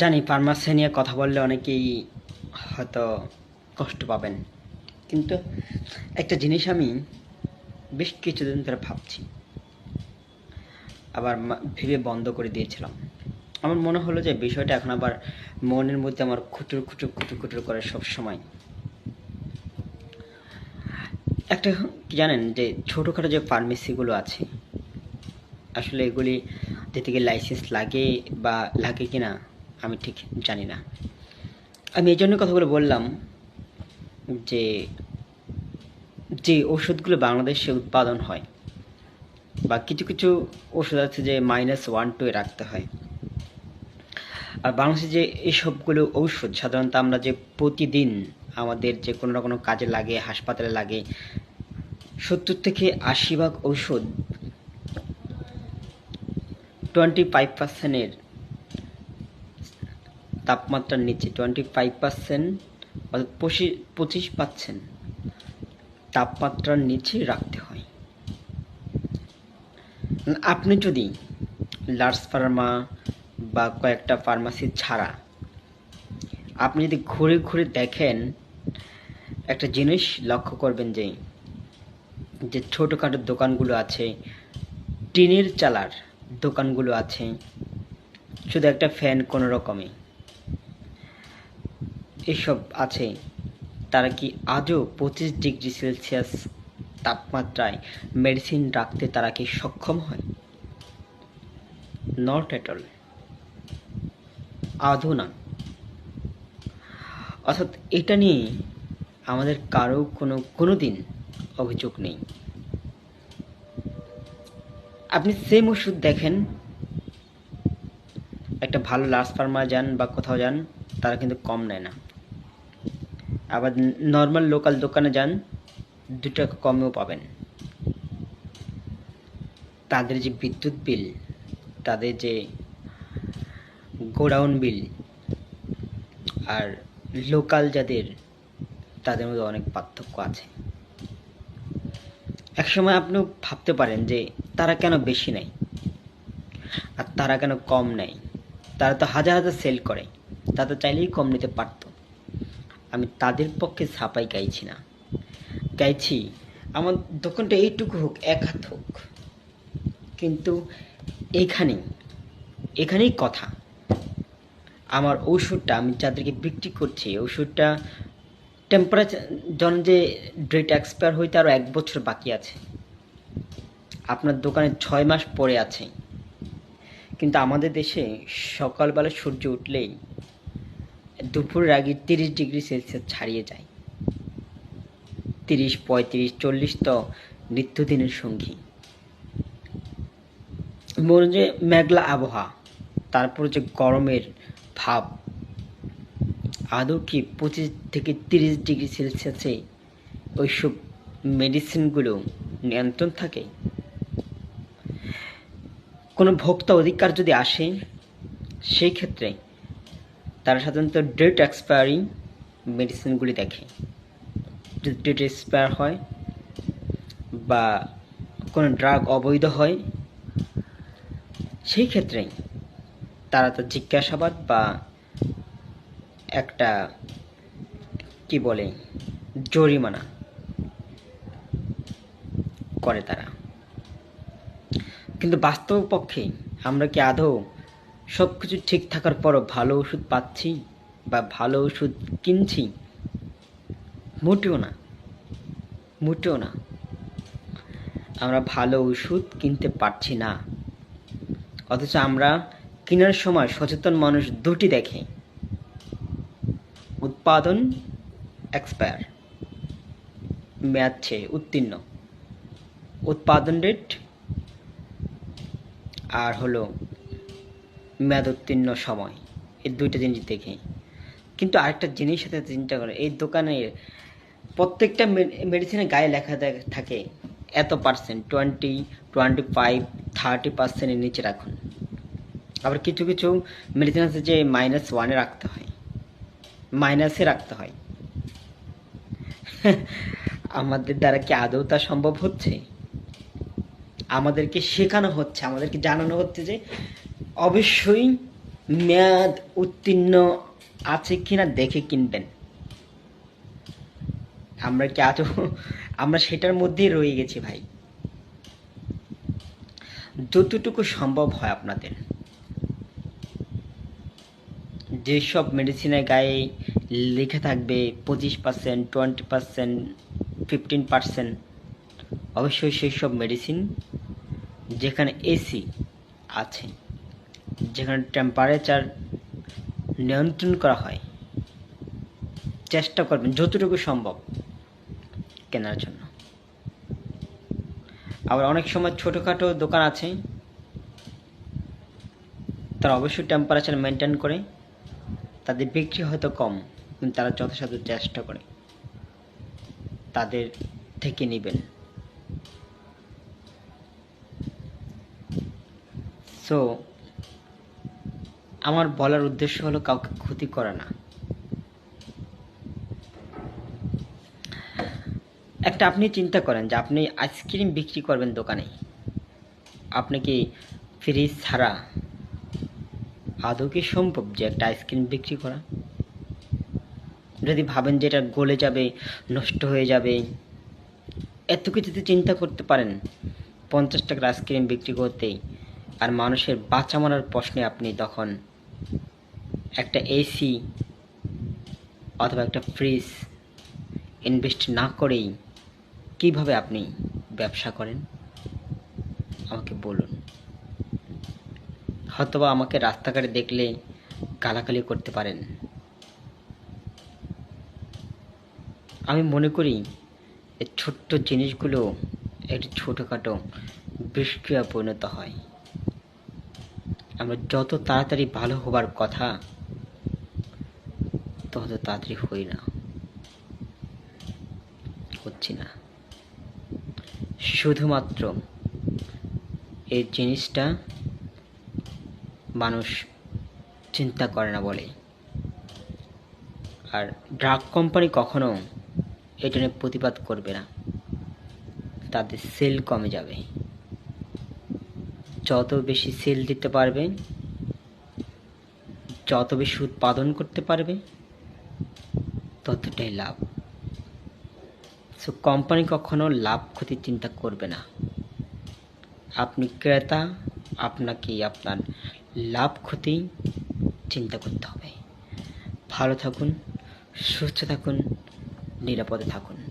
জানি ফার্মাসি নিয়ে কথা বললে অনেকেই হয়তো কষ্ট পাবেন। কিন্তু একটা জিনিস আমি বেশ কিছুদিন ধরে ভাবছি। আবার ভেবে বন্ধ করে দিয়েছিলাম। আমার মনে হলো যে বিষয়টা এখন আবার মনের মধ্যে আমার খুটুর খুটুর খুটুর খুটুর করে সব সময় একটা কি জানেন যে ছোটোখাটো যে ফার্মেসিগুলো আছে, আসলে এগুলি যেতে গিয়ে লাইসেন্স লাগে বা লাগে কি না আমি ঠিক জানি না। আমি এই জন্য কথাগুলো বললাম যে যে ওষুধগুলো বাংলাদেশে উৎপাদন হয় বা কিছু কিছু ওষুধ আছে যে মাইনাস ওয়ান টু রাখতে হয়। আর বাংলাদেশে যে এইসবগুলো ঔষধ, সাধারণত আমরা যে প্রতিদিন আমাদের যে কোনো না কোনো কাজে লাগে, হাসপাতালে লাগে, সত্তর থেকে আশি ভাগ ঔষধ টোয়েন্টি ফাইভ পার্সেন্টের তাপমাত্রার নিচে টোয়েন্টি ফাইভ পার্সেন্ট অর্থাৎ পঁচিশ পার্সেন্ট তাপমাত্রার নিচে রাখতে হয়। আপনি যদি লার্জ ফার্মা বা কয়েকটা ফার্মাসি ছাড়া, আপনি যদি ঘুরে ঘুরে দেখেন, একটা জিনিস লক্ষ্য করবেন যে যে ছোটোখাটো দোকানগুলো আছে, টিনের চালার দোকানগুলো আছে, শুধু একটা ফ্যান কোনো রকমে এসব আছে। তারা কি আজও পঁচিশ ডিগ্রি সেলসিয়াস তাপমাত্রায় মেডিসিন রাখতে তারা কি সক্ষম হয়? Not at all. আদৌ না। অর্থাৎ এটা নিয়ে আমাদের কারও কোনো কোনো দিন অভিযোগ নেই। আপনি সেম ওষুধ দেখেন। একটা ভালো লার্জ ফার্মা যান বা কোথাও যান, তারা কিন্তু কম নেয় না। আবার নর্মাল লোকাল দোকানে যান দু টাকা কমেও পাবেন। তাদের যে বিদ্যুৎ বিল, তাদের যে গোডাউন বিল আর লোকাল যাদের, তাদের মধ্যে অনেক পার্থক্য আছে। একসময় আপনি ভাবতে পারেন যে তারা কেন বেশি নেয় আর তারা কেন কম নেয়? তারা তো হাজার হাজার সেল করে, তারা তো চাইলেই কম নিতে পারতো। আমি তাদের পক্ষে ছাপাই গাইছি না। গাইছি, আমার দোকানটা এইটুকু হোক, এক হাত হোক। কিন্তু এইখানেই এখানেই কথা। আমার ওষুধটা আমি যাদেরকে বিক্রি করছি ওষুধটা টেম্পারেচার জন যে ডেট এক্সপায়ার হইতে আরও এক বছর বাকি আছে। আপনার দোকানে ছয় মাস পরে আছে। কিন্তু আমাদের দেশে সকালবেলা সূর্য উঠলেই দুপুরের আগে তিরিশ ডিগ্রি সেলসিয়াস ছাড়িয়ে যায়। তিরিশ, পঁয়ত্রিশ, চল্লিশ তো নিত্যদিনের সঙ্গী। মনে যে মেঘলা আবহাওয়া, তারপর যে গরমের ভাব, আদৌ কি পঁচিশ থেকে তিরিশ ডিগ্রি সেলসিয়াসে ওইসব মেডিসিনগুলো নিয়ন্ত্রণ থাকে? কোনো ভোক্তা অধিকার যদি আসে, সেই ক্ষেত্রে তারা সাধারণত ডেট এক্সপায়ারি মেডিসিনগুলি দেখে। যদি ডেট এক্সপায়ার হয় বা কোনো ড্রাগ অবৈধ হয়, সেই ক্ষেত্রেই তারা তো জিজ্ঞাসাবাদ বা একটা কি বলে, জরিমানা করে তারা। কিন্তু বাস্তব পক্ষে আমরা কি আদৌ সব কিছু ঠিক থাকার পরও ভালো ওষুধ পাচ্ছি বা ভালো ওষুধ কিনছি? মোটেও না। মোটেও না। আমরা ভালো ওষুধ কিনতে পারছি না। অথচ আমরা কেনার সময় সচেতন মানুষ দুটি দেখে। উৎপাদন এক্সপায়ার মেয়াদ ছেড়ে উত্তীর্ণ। উৎপাদন রেট আর হলো মেয়াদ উত্তীর্ণ সময়। এই দুইটা জিনিস দেখে কিন্তু আরেকটা জিনিস সাথে চিন্তা করে, এই দোকানের প্রত্যেকটা মেডিসিনের গায়ে লেখা থাকে এত percent twenty twenty five thirty পার্সেন্টের নিচে রাখুন। আবার কিছু কিছু মেডিসিন আছে যে মাইনাস ওয়ানে রাখতে হয়। মাইনাসে রাখতে হয়। আমাদের দ্বারা কি আদৌ তা সম্ভব হচ্ছে? আমাদেরকে শেখানো হচ্ছে, আমাদেরকে জানানো হচ্ছে যে অবশ্যই মেয়াদ উত্তীর্ণ আছে কিনা দেখে কিনবেন। আমরা কি আজও, আমরা সেটার মধ্যেই রয়ে গেছি ভাই। যতটুকু সম্ভব হয় আপনাদের। যেসব মেডিসিনের গায়ে লিখে থাকবে, পঁচিশ percent twenty percent fifteen percent অবশ্যই সেই সব মেডিসিন যেখানে এসি আছে। যেখানে টেম্পারেচার নিয়ন্ত্রণ করা হয়, চেষ্টা করবেন যতটুকু সম্ভব কেনার জন্য। আবার অনেক সময় ছোটোখাটো দোকান আছে, তারা অবশ্যই টেম্পারেচার মেনটেন করে, তাদের বিক্রি হয়তো কম, কিন্তু তারা যথাসাধ্য চেষ্টা করে, তাদের থেকে নেবেন। সো আমার বলার উদ্দেশ্য হলো কাউকে ক্ষতি করা না। একটা আপনি চিন্তা করেন যে আপনি আইসক্রিম বিক্রি করবেন দোকানে। আপনি কি ফ্রিজ ছাড়া আদৌ কি সম্ভব যে একটা আইসক্রিম বিক্রি করা? যদি ভাবেন যে এটা গলে যাবে, নষ্ট হয়ে যাবে, এত কিছুতে চিন্তা করতে পারেন। পঞ্চাশ টাকার আইসক্রিম বিক্রি করতেই আর মানুষের বাঁচা মারার প্রশ্নে আপনি তখন একটা এসি অথবা একটা ফ্রিজ ইনভেস্ট না করেই কীভাবে আপনি ব্যবসা করেন? আমাকে বলুন। হয়তোবা আমাকে রাস্তাঘাটে দেখলে গালাগালি করতে পারেন। আমি মনে করি এই ছোট্ট জিনিসগুলো একটি ছোটোখাটো বিষক্রিয়া পরিণত হয়। আমরা যত তাড়াতাড়ি ভালো হবার কথা তত তাড়াতাড়ি হই না। হচ্ছি না। শুধুমাত্র এই জিনিসটা মানুষ চিন্তা করে না বলে। আর ড্রাগ কোম্পানি কখনো এটা নিয়ে প্রতিবাদ করবে না। তাদের সেল কমে যাবে। যত বেশি সেল দিতে পারবে, যত বেশি উৎপাদন করতে পারবে ততটাই লাভ। সো কোম্পানি কখনো লাভ, ক্ষতি চিন্তা করবে না। আপনি ক্রেতা আপনাকে আপনার লাভ, ক্ষতি চিন্তা করতে হবে। ভালো থাকুন, সুস্থ থাকুন, নিরাপদে থাকুন।